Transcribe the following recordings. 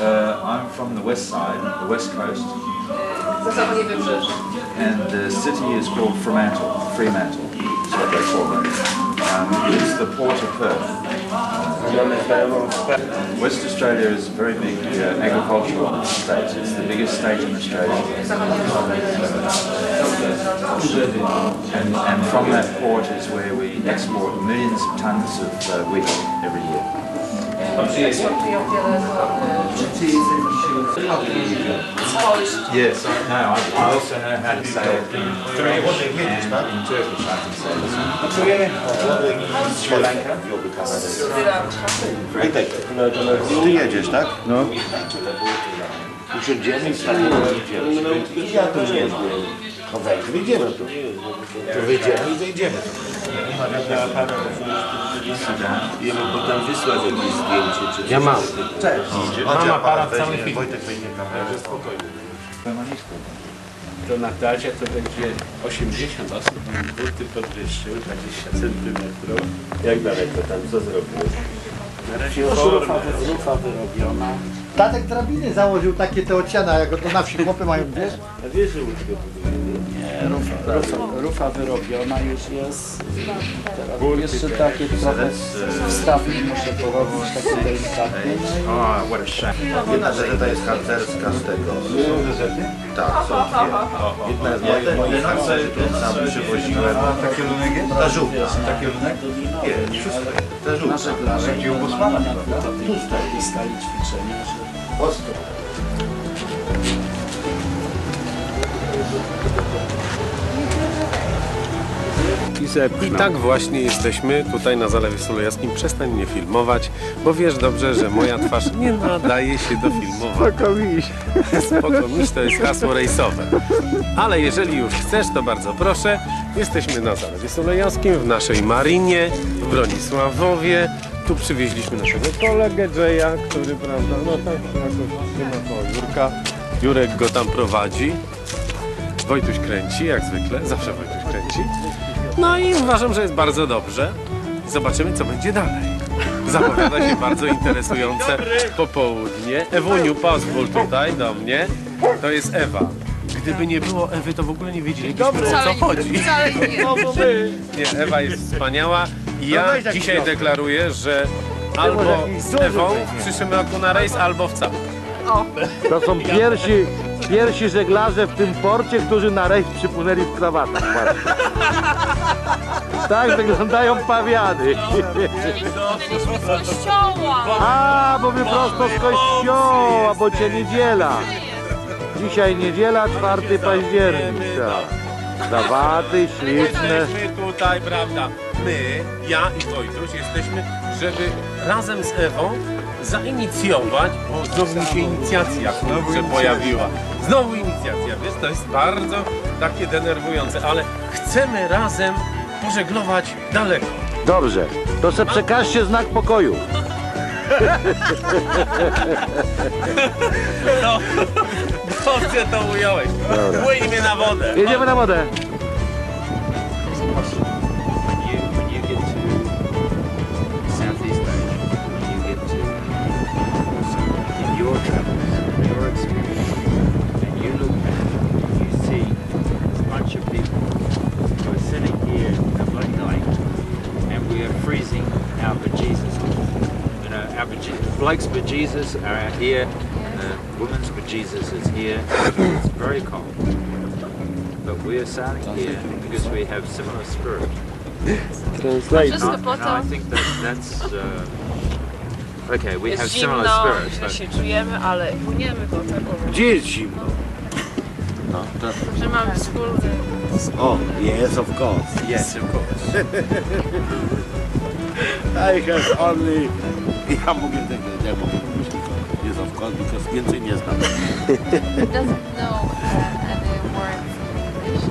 Uh, I'm from the west side, the west coast, and the city is called Fremantle. Fremantle is what they call it. Um, it's the port of Perth. West Australia is a very big uh, agricultural state. It's the biggest state in Australia. And, and from that port is where we export millions of tons of uh, wheat every year. Z Polski. Yes, I know. I, I also know how to say it in Turkish. I can say this. Sri Lanka? Sri Lanka. Ty jedziesz, tak? No. Usiądziemy i staniemy idziemy. Ja tu nie wiem. No weź, wyjdziemy tu. Tu wyjdziemy i wyjdziemy. Jemu potem wysłać jakieś zdjęcie, czy Ja mam. Mam aparat cały film. Wojtek wyjdzie kamerę. To na dacie to będzie 80 osób. Buty podwyższył 20 centymetrów. Jak daleko tam, co zrobił? Na razie Rufa, rufa wyrobiona. Tatek drabiny założył takie te ociana, jak to na wsi chłopy mają, wiesz? A wiesz, że budujemy? Nie, rufa, rufa, rufa wyrobiona już jest. Teraz jeszcze takie trochę wstawki muszę porobić, takie delikatne. What a shame. Jedna gazeta jest harcerska z tego. Tak, są dwie. Jedna jest moich, moich harcerzy, którą sam przywoziłem. Taki lunek jest? Ta żółta. Taki lunek? Nie, wszystko. Ta żółta. żeglarze Taki u Bosmana. na tej takiej skali ćwiczenia, że Ostro. I tak właśnie jesteśmy tutaj na Zalewie Sulejowskim. Przestań mnie filmować, bo wiesz dobrze, że moja twarz nie nadaje się do filmowania. Spoko miś to jest hasło rejsowe. Ale jeżeli już chcesz, to bardzo proszę. Jesteśmy na Zalewie Sulejowskim, w naszej marinie, w Bronisławowie. Tu przywieźliśmy naszego kolegę Jaya, który, prawda, no tak, jakoś trzyma koło Jurka. Jurek go tam prowadzi. Wojtuś kręci, jak zwykle, zawsze Wojtuś kręci. No i uważam, że jest bardzo dobrze. Zobaczymy, co będzie dalej. Zapowiada się bardzo interesujące popołudnie. Ewuniu, pozwól tutaj do mnie. To jest Ewa. Gdyby nie było Ewy, to w ogóle nie wiedzielibyśmy, o co chodzi. Wcale nie. Nie, Ewa jest wspaniała i ja dzisiaj deklaruję, że albo z Ewą w przyszłym roku na rejs, albo wcale. To są pierwsi, pierwsi żeglarze w tym porcie, którzy na rejs przypłynęli w krawatach. Tak wyglądają pawiany. Kościoła! A, bo my prosto z kościoła, bo cię niedziela. Dzisiaj niedziela, 4 październik. Tak. Dawaty, śliczne. Jesteśmy tutaj, prawda? My, ja i Wojtuś jesteśmy, żeby razem z Ewą zainicjować, bo znowu mi się inicjacja kurczę pojawiła. Znowu inicjacja, wiesz, to jest bardzo takie denerwujące, ale chcemy razem pożeglować daleko. Dobrze, to se przekażcie znak pokoju. No, dobrze to ująłeś. Mnie na wodę. Jedziemy na wodę. Our beje- blokes bejesus are out here, uh, women's bejesus is here. It's very cold. But we are sailing here because we have similar spirit. Wszystko No, po no, I think that that's uh, okay. We have jest similar zimno, spirits, źle but się czujemy, ale płyniemy po tego, Gdzie jest zimno? No, to... że mamy wspólny O, yes, of course. Yes, of course. I have only... Ja mogę tego, ja mogę mówić yes, of course, because więcej nie znam. He doesn't know uh, any words in English.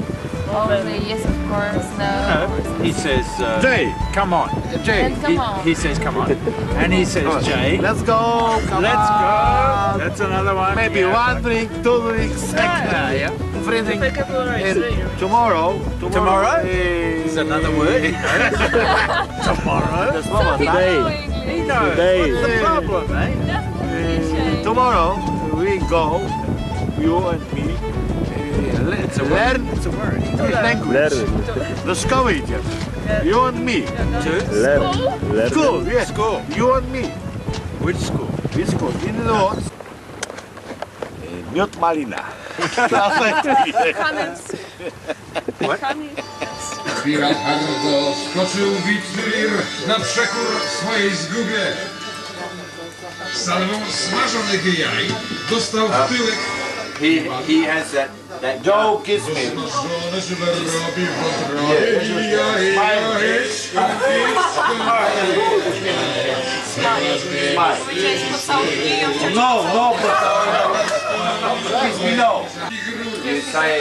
Only yes, of course, no. he says, uh, Jay, "Come on." Jay, And come on. He says, "Come on," and he says, "Jay." let's go, come Let's on. go. That's another one. Maybe Yeah. one drink, two drinks, Yeah, yeah. Freezing. Takie. Tomorrow, Tomorrow? is Is another word. Tomorrow. That's one Today. day. No English. Today. the problem, eh? Tomorrow we go, you and me, uh, It's a learn It's a word. language. The school agent. You and me. Learn. Learn. School, yes. School. You and me. Which school? Which school? In the north. Uh, Miód malina. Pirat Hago skoczył Witwir na przekór swojej zgubie. Salwą smażonych jaj dostał w tyłek. He he has that that Joe kiss me. jaj, No, no, kiss me no. you say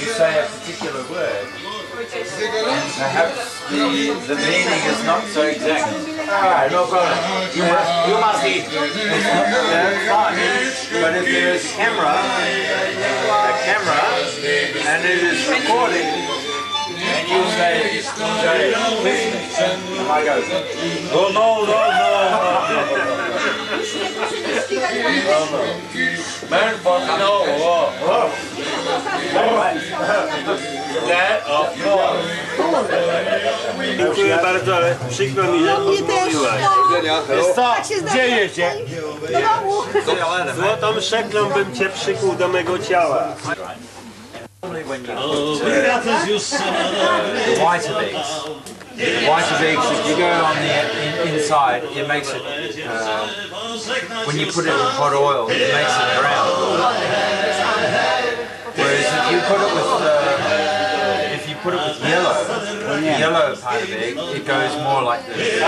you say a particular word. and Perhaps the the meaning is not so exact. Alright, no problem. You must, you must eat. That's fine. But if there is a camera, a camera, and it is recording, and you say, say, and I go, Oh, no, no, no. No. Oh, oh. Up, no. Dziękuję bardzo, ale przykro mi, że odmówiłaś. Wiesz co, gdzie jedzie? Złotą szeklą bym cię przykuł do mego ciała. When white of eggs, if you go on the in, inside, it makes it, uh, when you put it in hot oil, it makes it brown. Whereas if you put it with, uh, if you put it with yellow, the yellow part of egg, it goes more like this.